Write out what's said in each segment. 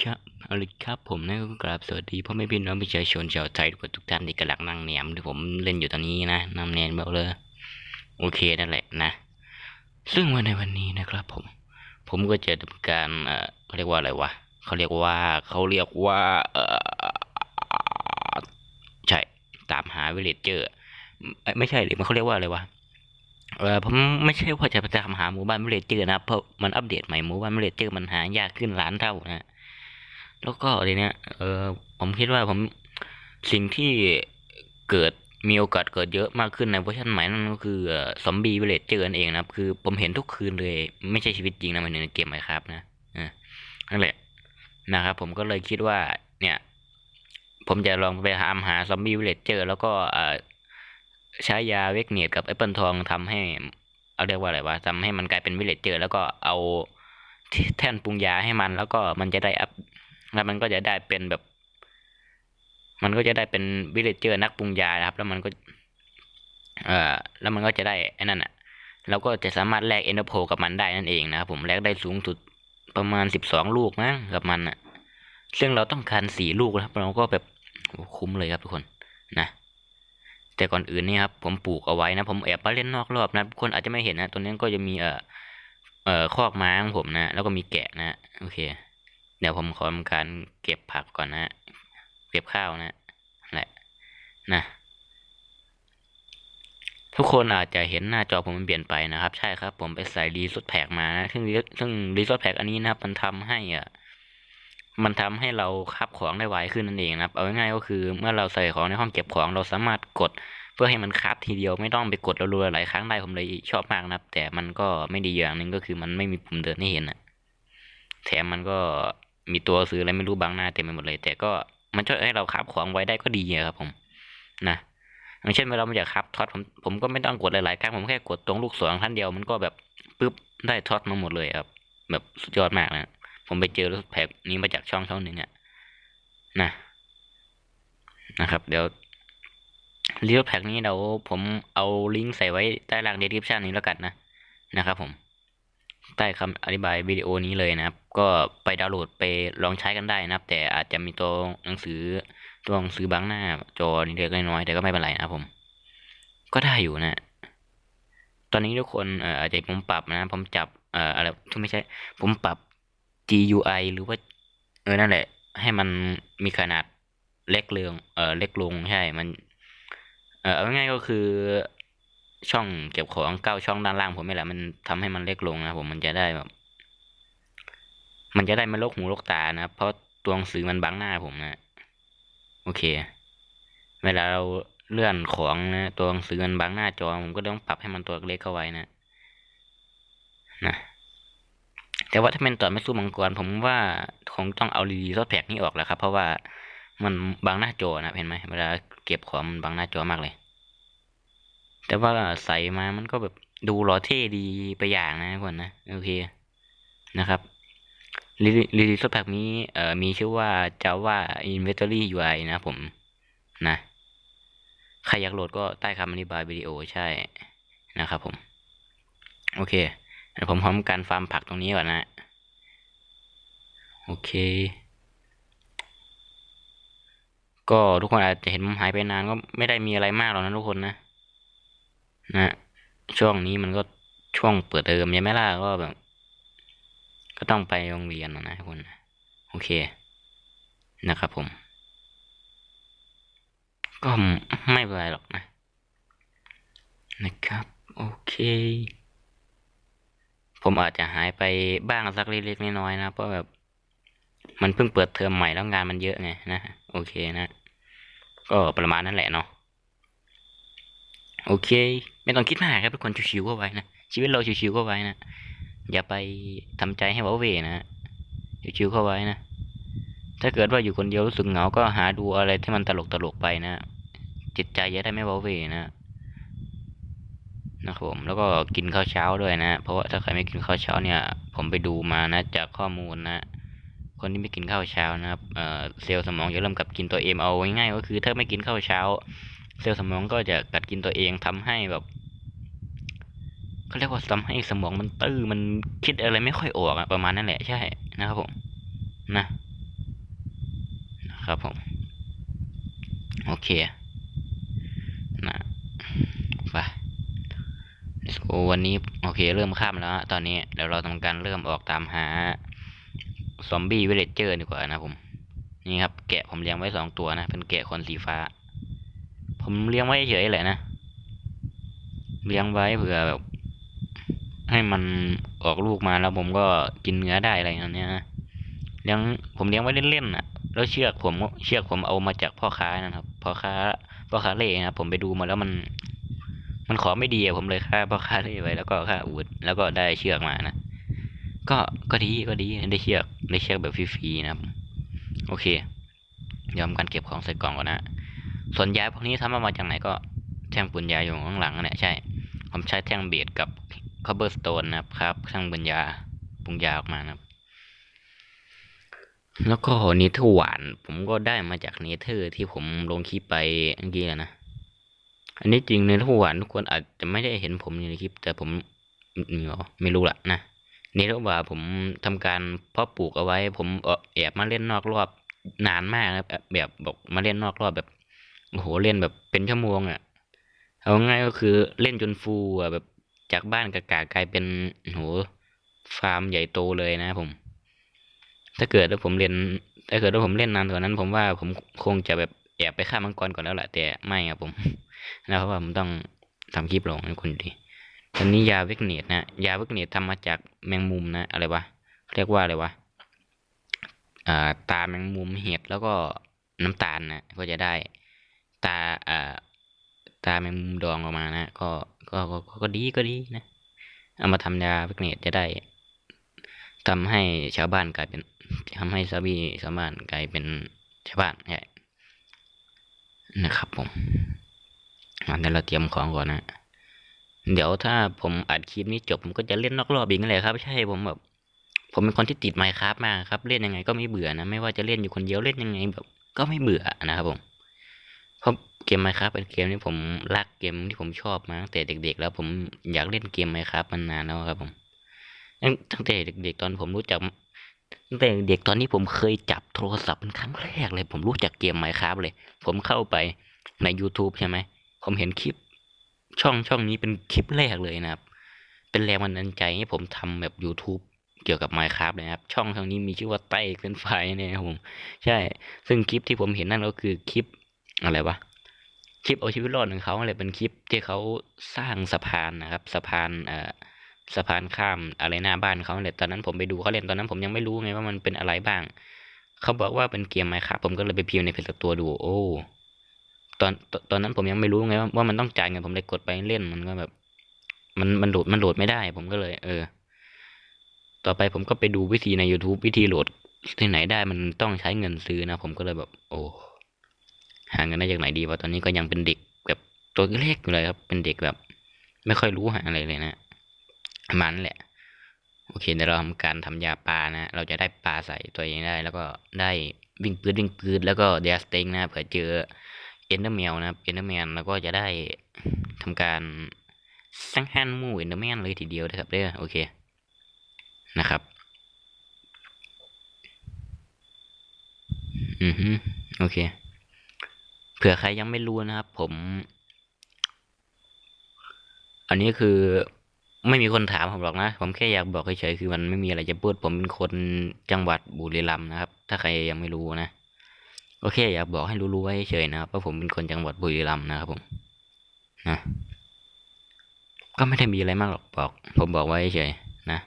ครับเอาเลยครับผมนะก็กราบสวัสดีพ่อแม่พี่น้องประชาชนชาวไทยทุกท่านที่กำลังนั่งแหนมที่ผมเล่นอยู่ตอนนี้นะนั่งแหนมเบลเลยโอเคนั่นแหละนะ ซึ่งวันในวันนี้นะครับผม ผมก็จะทำการเอ่อเขาเรียกว่าอะไรวะเขาเรียกว่าเขาเรียกว่าเอ่อใช่ตามหาวิลเลจเจอร์ไม่ใช่หรือมันเขาเรียกว่าอะไรวะเออผมไม่ใช่ว่าจะไปตามหาหมู่บ้านวิลเลจเจอร์นะเพราะมันอัปเดตใหม่หมู่บ้านวิลเลจเจอร์มันหายากขึ้นล้านเท่านะ แล้วก็อะไรเนี่ยเออผมคิดว่าผมสิ่งที่เกิดมีโอกาสเกิดเยอะมากขึ้นในเวอร์ชันใหม่นั่นก็คือซอมบี้วิลเลจเจอร์นั่นเองนะครับ คือผมเห็นทุกคืนเลย ไม่ใช่ชีวิตจริงนะมันในเกมไหมครับนะอ่านั่นแหละนะครับ ผมก็เลยคิดว่า เนี่ย ผมจะลองไปหามหาซอมบี้วิลเลจเจอร์แล้วก็เออใช้ยาเวกเนียดกับแอปเปิลทองทำให้ เอาเรียกว่าอะไรวะทำให้มันกลายเป็นวิลเลจเจอร์แล้วก็เอาแท่นปรุงยาให้มัน แล้วก็มันจะได้อัพ แล้วมันก็จะได้เป็นแบบ มันก็จะได้เป็นวิลเลจเจอร์นักปรุงยานะครับ แล้วมันก็เอ่อแล้วมันก็จะได้ไอ้นั่นอะเราก็จะสามารถแลกเอ็นเตอร์โพกับมันได้นั่นเองนะครับผมแลกได้สูงสุดประมาณสิบสองลูกมั้งกับมันอะซึ่งเราต้องการสี่ลูกนะครับ เราก็แบบโอ้คุ้มเลยครับทุกคนนะแต่ก่อนอื่นนี่ครับผมปลูกเอาไว้นะ ผมแอบมาเล่นนอกรอบนะทุกคนอาจจะไม่เห็นนะตัวนี้ก็จะมีเอ่อเอ่อคอกม้าของผมนะ แล้วก็มีแกะนะโอเค เดี๋ยวผมขอทำการเก็บผักก่อนนะ เก็บข้าวนะแหละนะ ทุกคนอาจจะเห็นหน้าจอผมมันเปลี่ยนไปนะครับ ใช่ครับ ผมไปใส่รีสอดแพ็กมานะซึ่งซึ่งรีสอดแพ็กอันนี้นะครับ มันทำให้อะมันทำให้เราคับของได้ไวขึ้นนั่นเองนะครับ เอาง่ายๆก็คือเมื่อเราใส่ของในห้องเก็บของเราสามารถกด เพื่อให้มันคับทีเดียวไม่ต้องไปกดรัวๆหลายครั้งได้ผมเลยชอบมากนะครับ แต่มันก็ไม่ดีอย่างหนึ่งก็คือมันไม่มีปุ่มเดินให้เห็นอะแถมมันก็ มีตัวซื้ออะไรไม่รู้บางหน้าเต็มไปหมดเลย แต่ก็มันช่วยให้เราคับของไว้ได้ก็ดีอะครับผมนะอย่างเช่นเวลาเราอยากคับท็อตผมผมก็ไม่ต้องกดหลายๆครั้งผมแค่กดตรงลูกศรท่านเดียวมันก็แบบปึ๊บได้ท็อตมาหมดเลยครับ แบบสุดยอดมากนะผมไปเจอรถแพ็กนี้มาจากช่องช่องหนึ่งอะนะนะครับ เดี๋ยวรีวิวแพ็กนี้เดี๋ยวผมเอาลิงก์ใส่ไว้ใต้ล่างเดสคริปชันนี้แล้วกันนะนะครับผม ใต้คำอธิบายวิดีโอนี้เลยนะครับ ก็ไปดาวน์โหลดไปลองใช้กันได้นะครับ แต่อาจจะมีตัวหนังสือตัวหนังสือบางหน้าจอเล็กน้อยแต่ก็ไม่เป็นไรนะผม ก็ได้อยู่นะ ตอนนี้ทุกคนเอ่ออาจจะผมปรับนะผมจับเอ่ออะไรทุกไม่ใช่ ผมปรับ GUI หรือว่าเออนั่นแหละ ให้มันมีขนาดเล็กเลงเออเล็กลงใช่มัน เออเอาง่ายก็คือ ช่องเก็บของเก้าช่องด้านล่างผมนี่แหละมันทำให้มันเล็กลงนะผมมันจะได้แบบ มันจะได้ไม่ลกหูลกตานะครับเพราะตัวหนังสือมันบังหน้าผมนะโอเค เวลาเราเลื่อนของนะตัวหนังสือมันบังหน้าจอผมก็ต้องปรับให้มันตัวเล็กเข้าไว้นะนะแต่ว่าถ้าเป็นต่อไม่สู้มังกรผมว่าคงต้องเอารีซอสแพกนี้ออกแล้วครับ เพราะว่ามันบังหน้าจอนะเห็นไหมเวลาเก็บของมันบังหน้าจอมากเลย แต่ว่าใส่มามันก็แบบดูหล่อเท่ดีไปอย่างนะทุกคนนะ โอเคนะครับรีรีลิสแพ็กนี้เอ่อมีชื่อว่า Java Inventory UI นะผมนะ ใครอยากโหลดก็ใต้คำอธิบายวิดีโอใช่นะครับผม โอเคเดี๋ยวผมพร้อมการฟาร์มผักตรงนี้ก่อนนะ โอเค ก็ทุกคนอาจจะเห็นผมหายไปนานก็ไม่ได้มีอะไรมากหรอกนะทุกคนนะ นะช่วงนี้มันก็ช่วงเปิดเทอมใช่ไหมล่ะก็แบบ ก็ต้องไปโรงเรียนนะนะทุกคนโอเคนะครับผม ก็ไม่เป็นไรหรอกนะ นะครับ โอเค ผมอาจจะหายไปบ้างสักเล็กๆน้อยๆนะ เพราะแบบ มันเพิ่งเปิดเทอมใหม่แล้วงานมันเยอะไงนะ โอเคนะ ก็ประมาณนั้นแหละเนาะ โอเค ไม่ต้องคิดมากครับทุกคนชิวๆก็ไว้นะ ชีวิตเราชิวๆก็ไว้นะ อย่าไปทำใจให้ว้าเวนะชิวๆเข้าไว้นะ ถ้าเกิดว่าอยู่คนเดียวรู้สึกเหงา ก็หาดูอะไรที่มันตลกตลกๆไปนะ จิตใจจะได้ไม่ว้าเวนะนะครับผมแล้วก็กินข้าวเช้าด้วยนะ เพราะว่าถ้าใครไม่กินข้าวเช้าเนี่ย ผมไปดูมานะ จากข้อมูลนะ คนที่ไม่กินข้าวเช้านะครับเอ่อเซลล์สมองจะเริ่มกลับกินตัวเองเอาง่ายๆก็คือถ้าไม่กินข้าวเช้า เซลล์สมองก็จะกัดกินตัวเองทำให้แบบเขาเรียกว่าทำให้สมองมันตื้อมันคิดอะไรไม่ค่อยออกอะประมาณนั้นแหละใช่นะครับผมนะนะครับผมโอเคนะไป let's go วันนี้โอเคเริ่มค่ำแล้วฮะตอนนี้เดี๋ยวเราทำการเริ่มออกตามหาซอมบี้เวลเลเจอร์ดีกว่านะผม นี่ครับ แกะผมเลี้ยงไว้สองตัวนะ เป็นแกะคนสีฟ้า ผมเลี้ยงไว้เฉยๆแหละนะ เลี้ยงไว้เผื่อแบบ ให้มันออกลูกมาแล้วผมก็กินเนื้อได้อะไรอย่างเงี้ยนะเลี้ยงผมเลี้ยงไว้เล่นๆน่ะ แล้วเชือกผมเชือกผมเอามาจากพ่อค้านะครับ พ่อค้า พ่อค้าเล่นะผมไปดูมาแล้วมัน มันขอไม่ดีอะผมเลยฆ่าพ่อค้าเล่ไว้แล้วก็ฆ่าอูดแล้วก็ได้เชือกมานะ ก็ก็ดีก็ดีได้เชือกได้เชือกแบบฟรีๆนะครับ โอเคยอมการเก็บของใส่กล่องก่อนนะ ส่วนยาพวกนี้ทำมาจากไหนก็แท่งปุญญาอยู่ข้างหลังนั่นแหละใช่ ผมใช้แท่งเบสกับค o เบอร์สโตนนะครับแท่งปุญญาปุญญาออกมานะครับ แล้วก็เนเธอร์หวาน ผมก็ได้มาจากเนเธอร์ที่ผมลงคลิปไปเมื่อกี้แหละนะอันนี้จริงเนเธอร์หวานทุกคนอาจจะไม่ได้เห็นผมในคลิป แต่ผมมีหรอไม่รู้ละนะเนเธอร์หวาผมทำการเพาะปลูกเอาไว้ ผมแอบมาเล่นนอกรอบนานมากครับแบบบอกมาเล่นนอกรอบแบบ โอ้โหเล่นแบบเป็นชั่วโมงอะ่ะ เอาง่ายก็คือเล่นจนฟูอะแบบจากบ้านกากากลายเป็นโหฟาร์มใหญ่โตเลยนะผม ถ้าเกิดว่าผมเล่นถ้าเกิดว่าผมเล่นนานกว่านั้น ผมว่าผมคงจะแบบแอบไปฆ่ามังกรก่อนแล้วแหละแต่ไม่ครับผมนะเพราะว่าผมต้องทำคลิปลงให้คุณดูตอนนี้ยาเวกเนตนะยาเวกเนตทำมาจากแมงมุมนะ อะไรวะเรียกว่าอะไรวะอ่าตาแมงมุมเห็ดแล้วก็น้ำตาลนะก็จะได้ ตาอ่าตาแมงมุมดองออกมานะก็ก็ก็ก็ดีก็ดีนะ เอามาทำยาเวกเนตจะได้ทำให้ชาวบ้านกลายเป็นทำให้ซาบีชาวบ้านกลายเป็นชาวบ้านใช่นะครับผมอันนี้เราเตรียมของก่อนนะ เดี๋ยวถ้าผมอัดคลิปนี้จบผมก็จะเล่นนอกรอบอีกนั่นแหละครับ ใช่ผมแบบ ผมเป็นคนที่ติดไมค์ครับมากครับ เล่นยังไงก็ไม่เบื่อนะ ไม่ว่าจะเล่นอยู่คนเดียวเล่นยังไงแบบ ก็ไม่เบื่อนะครับผม เกมไมครับเป็นเกมที่ผมรักเกมที่ผมชอบมาตั้งแต่เด็ก ๆ แล้วผมอยากเล่นเกมไมค์ครับมานานแล้วครับผมตั้งแต่เด็ก ๆ ตอนผมรู้จักตั้งแต่เด็กตอนนี้ผมเคยจับโทรศัพท์เป็นครั้งแรกเลย ผมรู้จักเกมไมค์ครับเลย ผมเข้าไปใน YouTube ใช่ไหมผมเห็นคลิป ช่องช่องนี้เป็นคลิปแรกเลยนะครับ เป็นแรงบันดาลใจให้ผมทำแบบ YouTube เกี่ยวกับ Minecraft เลยนะครับ ช่องช่องนี้มีชื่อว่าไต้เป็นไฟเนี่ยครับผม ใช่ ซึ่งคลิปที่ผมเห็นนั่นก็คือคลิปอะไรวะ คลิปเอาชีวิตรอดของเขาอะไรเป็นคลิปที่เขาสร้างสะพานนะครับ สะพานเอ่อสะพานข้ามอะไรหน้าบ้านเขาเลยตอนนั้นผมไปดูเขาเล่นตอนนั้นผมยังไม่รู้ไงว่ามันเป็นอะไรบ้าง เขาบอกว่าเป็นเกม Minecraft ผมก็เลยไปพิมพ์ในเพจตัวดู โอ้ตอนตอนนั้นผมยังไม่รู้ไงว่าว่ามันต้องจ่ายเงินผมเลยกดไปเล่นมันก็แบบ มันมันโหลดมันโหลดไม่ได้ ผมก็เลย เออ ต่อไปผมก็ไปดูวิธีใน YouTube วิธีโหลดที่ไหนได้มันต้องใช้เงินซื้อนะ ผมก็เลยแบบ โอ้ หาเงินได้จากไหนดีวะตอนนี้ก็ยังเป็นเด็กแบบตัวเล็กอยู่เลยครับ เป็นเด็กแบบ ไม่ค่อยรู้หาอะไรเลยนะประมันแหละ โอเคเดี๋ยวเราทำการทำยาปลานะ เราจะได้ปลาใส่ตัวเองได้ แล้วก็ได้วิ่งปืดวิ่งปืดแล้วก็เดียสเต็งนะเผื่อเจอเอนเดอร์แมวนะเอนเดอร์แมนแล้วก็จะได้ทำการสังหารมู่เอนเดอร์แมนเลยทีเดียวนะครับเด้อโอเคนะครับ อือฮึโอเค เผื่อใครยังไม่รู้นะครับ ผม อันนี้คือไม่มีคนถามผมหรอกนะ ผมแค่อยากบอกเฉยๆคือมันไม่มีอะไรจะพูด ผมเป็นคนจังหวัดบุรีรัมย์นะครับ ถ้าใครยังไม่รู้นะโอเค อยากบอกให้รู้ๆไว้เฉยๆนะครับว่าผมเป็นคนจังหวัดบุรีรัมย์นะครับผมนะก็ไม่ได้มีอะไรมากหรอกบอก ผมบอกไว้เฉยๆนะ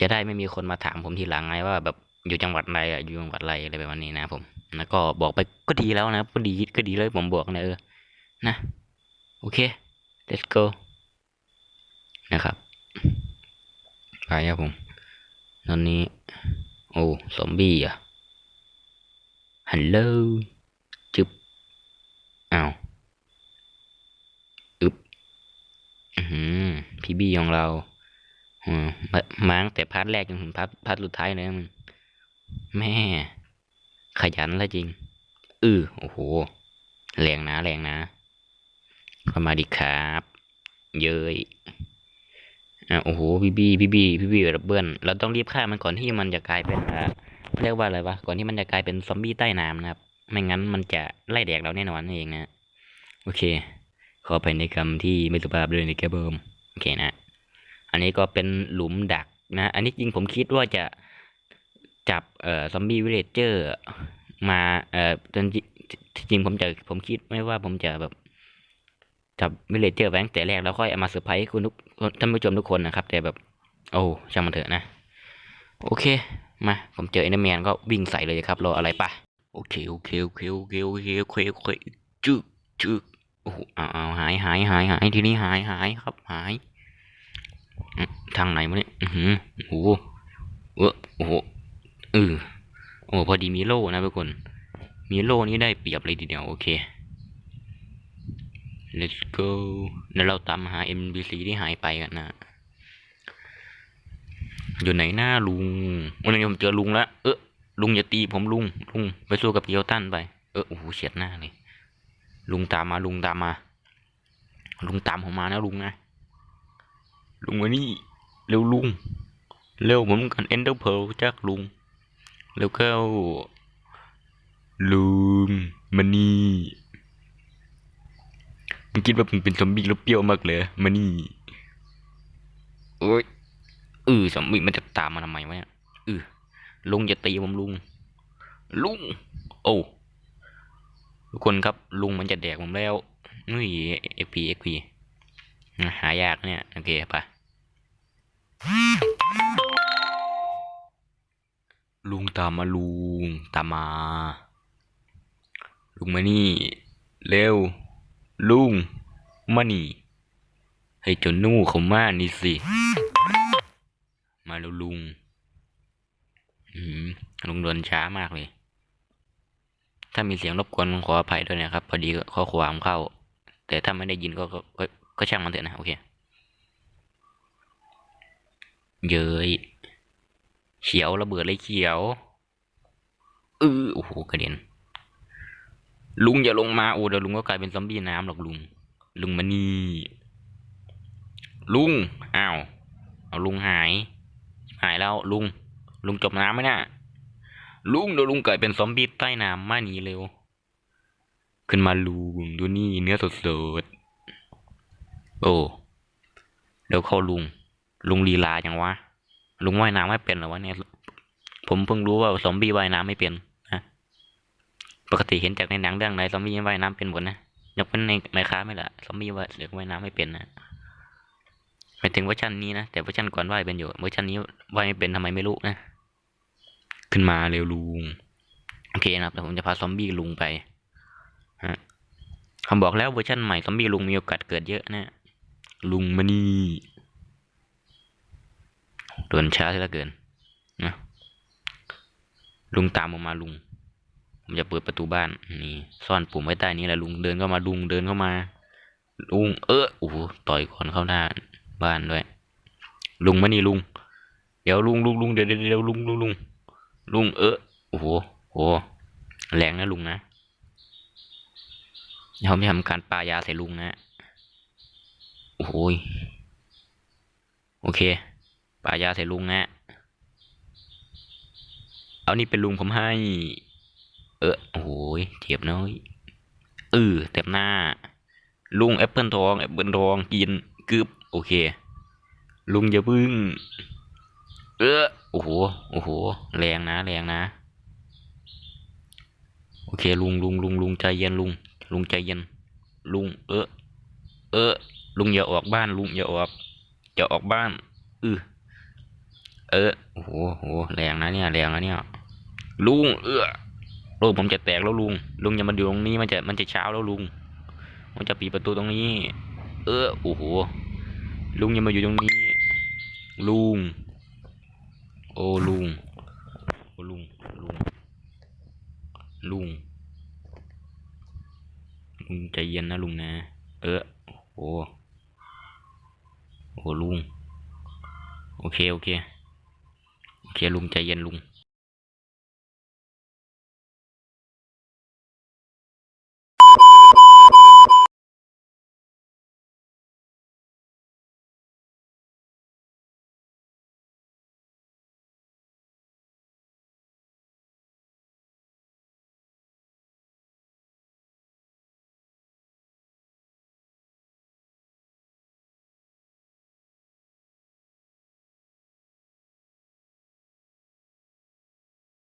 จะได้ไม่มีคนมาถามผมทีหลังไงว่าแบบ อยู่จังหวัดอะไรอะอยู่จังหวัดอะไรอะไรแบบนี้นะผมแล้วก็บอกไปก็ดีแล้วนะก็ดีก็ดีเลยผมบอกนะเออนะโอเค let's go นะครับไปครับผมตอนนี้ โอ้ซอมบี้อะฮัลโหลจึบอ้าวอึบอือหือพี่บี้ของเราอืมมามาตั้งแต่พาร์ทแรกจนถึงพาร์ทพาร์ทสุดท้ายเลยมึง แม่ ขยันแล้วจริง อือโอ้โห แรงนะ แรงนะเข้ามาดิครับ เย้ยอะโอ้โหพี่บี้พี่บี้พี่บี้ระเบิลเราต้องรีบฆ่ามันก่อนที่มันจะกลายเป็นอ่าเรียกว่าอะไรวะ ก่อนที่มันจะกลายเป็นซอมบี้ใต้น้ำนะครับ ไม่งั้นมันจะไล่แดกเราแน่นอนนั่นเองนะ โอเค ขอไปในคำที่ไม่สุภาพด้วยนะครับผมโอเคนะ อันนี้ก็เป็นหลุมดักนะ อันนี้จริงผมคิดว่าจะ จับเอ่อซอมบี้วิลเลจเจอร์มาเอ่อจริงจริงผมจะผมคิดไม่ว่าผมจะแบบจับวิลเลจเจอร์ไว้ตั้งแต่แรกแล้วค่อยเอามาเซอร์ไพรส์คุณทุกท่านผู้ชมทุกคนนะครับ แต่แบบ โอ้ช่างมันเถอะนะ โอเค มา ผมเจอเอเดอร์แมนก็วิ่งใส่เลยครับรออะไรปะโอเคโอเคโอเคโอเคโอเคโอเคโอเคจึกจึกโอ้โหอ้าวอ้าหายหายหายหายทีนี้หายหายครับหาย ทางไหนวะเนี่ยอือหือโอ้โหเออโอ้โห เออโอ้พอดีมีโล่นะทุกคน มีโล่นี้ได้เปรียบเลยทีเดียวโอเค let's go แล้วเราตามหา NPC ที่หายไปกันนะอยู่ไหนหน้าลุงวันนี้ผมเจอลุงแล้ว เออลุงอย่าตีผมลุง ลุงไปสู้กับเกียวตันไป เออโอ้โหเฉียดหน้าเลย ลุงตามมาลุงตามมา ลุงตามผมมานะลุงนะ ลุงมานี่เร็วลุง เร็วผมกันเอ็นเดอร์เพลจากลุง เร็วเข้าลุงมานี่มึงคิดว่ามึงเป็นซอมบี้แล้วเปรี้ยวมากเลยมานี่โอ้ยเออสมบิมันจะตามมาทำไมวะเนี่ยเออลุงจะตีผมลุง ลุง โอ้ทุกคนครับลุงมันจะแดกผมแล้วนี่เอ็กพีเอ็กพีหายากเนี่ย โอเคไป ลุงตามมาลุงตามมา ลุงมานี่ เร็ว ลุงมานี่ ให้เจ้านู่เขามานี่สิ มาแล้วลุงอืมลุงเดินช้ามากเลย ถ้ามีเสียงรบกวนขออภัยด้วยนะครับ พอดีข้อความเข้า แต่ถ้าไม่ได้ยินก็ก็ก็ก็ช่างมันเถอะนะ โอเค เย้ย เขียวระเบิดเลยเขียวเออโอ้โหกระเด็นลุงอย่าลงมาโอ้เดี๋ยวลุงก็กลายเป็นซอมบี้น้ำหรอกลุง ลุงมานี่ลุงอ้าวเอาลุงหาย หายแล้วลุง ลุงจมน้ำไหมน่ะลุงเดี๋ยวลุงเกิดเป็นซอมบี้ใต้น้ำมาหนีเร็ว ขึ้นมาลุงดูนี่เนื้อสดๆโอ้เดี๋ยวเข้าลุง ลุงลีลาจังวะ ลุงว่ายน้ำไม่เป็นเหรอวะเนี่ย ผมเพิ่งรู้ว่าซอมบี้ว่ายน้ำไม่เป็นนะปกติเห็นจากในหนังเรื่องไหนซอมบี้ว่ายน้ำเป็นหมดนะยกเป็นในไมค้าไม่ละซอมบี้ว่าเสือกว่ายน้ำไม่เป็นนะหมายถึงเวอร์ชันนี้นะแต่เวอร์ชันก่อนว่ายเป็นอยู่เวอร์ชันนี้ว่ายไม่เป็นทำไมไม่รู้นะขึ้นมาเร็วลุงโอเคนะครับแต่ผมจะพาซอมบี้ลุงไปฮะผมบอกแล้วเวอร์ชันใหม่ซอมบี้ลุงมีโอกาสเกิดเยอะนะลุงมานี่ โดนช้าซะเหลือเกินนะลุงตามผมมาลุง ผมจะเปิดประตูบ้านนี่ ซ่อนปุ่มไว้ใต้นี้แหละลุงเดินเข้ามาลุงเดินเข้ามา ลุง เออโอ้โหต่อยก่อนเข้าหน้าบ้านด้วย ลุงมานี่ลุง เดี๋ยวลุงลุงลุงเดี๋ยวเดี๋ยวลุงลุงลุงลุงเออโอ้โหโอ้แรงนะลุงนะเดี๋ยวผมจะทำการปายาใส่ลุงนะ โอ้โหยโอเค ปายาใส่ลุงนะเอานี่เป็นลุงผมให้ เออโอ้โหยเจ็บน้อยเออเต็มหน้า ลุงแอปเปิลทองแอปเปิลทองกินกึบโอเค ลุงอย่าพึ่ง เออโอ้โหโอ้โหแรงนะแรงนะ โอเคลุงลุงลุงลุงใจเย็นลุง ลุงใจเย็น ลุง เออเออลุงอย่าออกบ้านลุงอย่าออกอย่าออกบ้านอือ เออโอ้โหโหแรงนะเนี่ยแรงนะเนี่ย ลุง เออโลกผมจะแตกแล้วลุง ลุงอย่ามาอยู่ตรงนี้มันจะมันจะเช้าแล้วลุง มันจะปิดประตูตรงนี้ เออโอ้โหลุงอย่ามาอยู่ตรงนี้ ลุง โอ้ลุงโอ้ลุงลุงลุงลุงใจเย็นนะลุงนะ เออโอ้โหโอ้ลุง โอเค โอเค เคลียร์ลุงใจเย็นลุง